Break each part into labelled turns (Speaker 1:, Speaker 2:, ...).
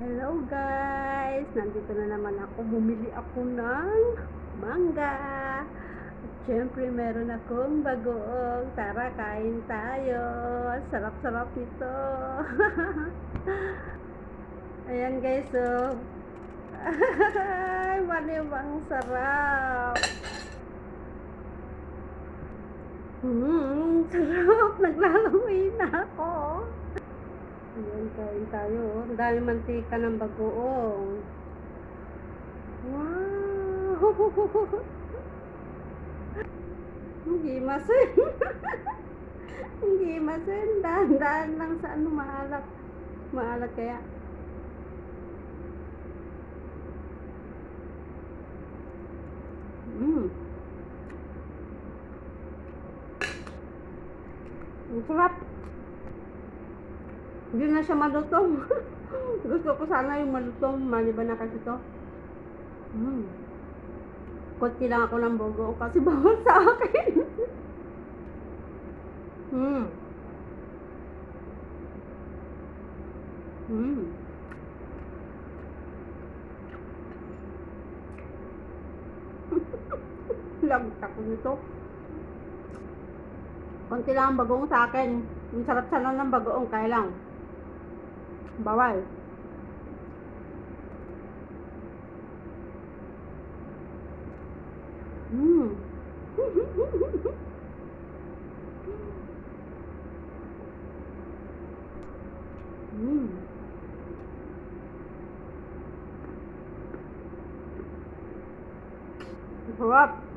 Speaker 1: Hello guys! Nandito na naman ako. Bumili ako ng mangga. At syempre meron akong bagoong. Tara, kain tayo. Sarap-sarap nito. Ayan guys, so. Ay, malibang sarap. Hmm, sarap. Naglalamay na ako. Ayan, kain tayo. oh. Ang dami mantika ng bagoong. Wow! Hindi masin. Hindi masin. Dahan-dahan lang sa ano maalat. Maalat kaya. Mm. Ang sarap. Hindi na siya malutong. Gusto ko sana yung malutong. Maliban na kasi to. Mm. Kunti lang ako ng bogo kasi bawal sa akin. mm. Mm. Lamig ako nito. Konti lang ang bagoong sa akin. Ang sarap sana ng bagoong, kaya lang. Bawal. Mm. mm. Sarap. Mm.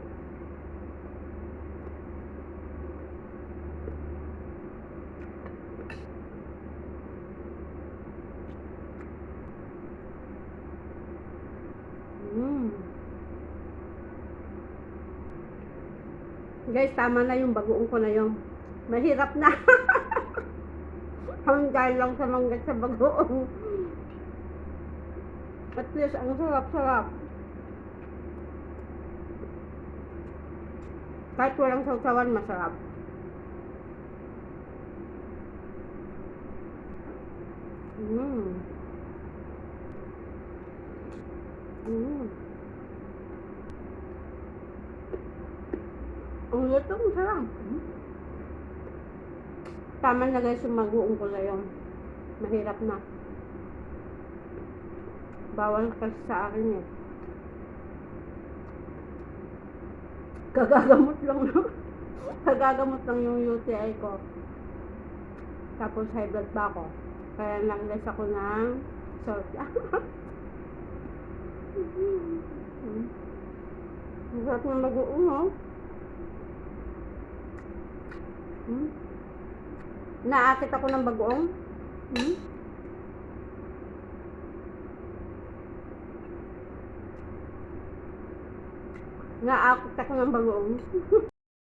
Speaker 1: Guys, tama na yung bagoong ko na yung mahirap na. Hanggang lang sa manggat sa bagoong. At least, ang sarap-sarap. Kahit walang sausawan, masarap. Mm. Mm. Ang luto, ang sarap. Mm. Tama na guys yung maguong ko na yun. Mahirap na. Bawal kasi sa akin eh. Kagagamot lang no? Kagagamot lang yung UTI ko. Tapos high blood pa ako. Kaya nangles ako ng salt. Ang sarap ng bagoong, oh. Hmm? Naakit ako ng bagoong. Hmm? Naakit ako ng bagoong.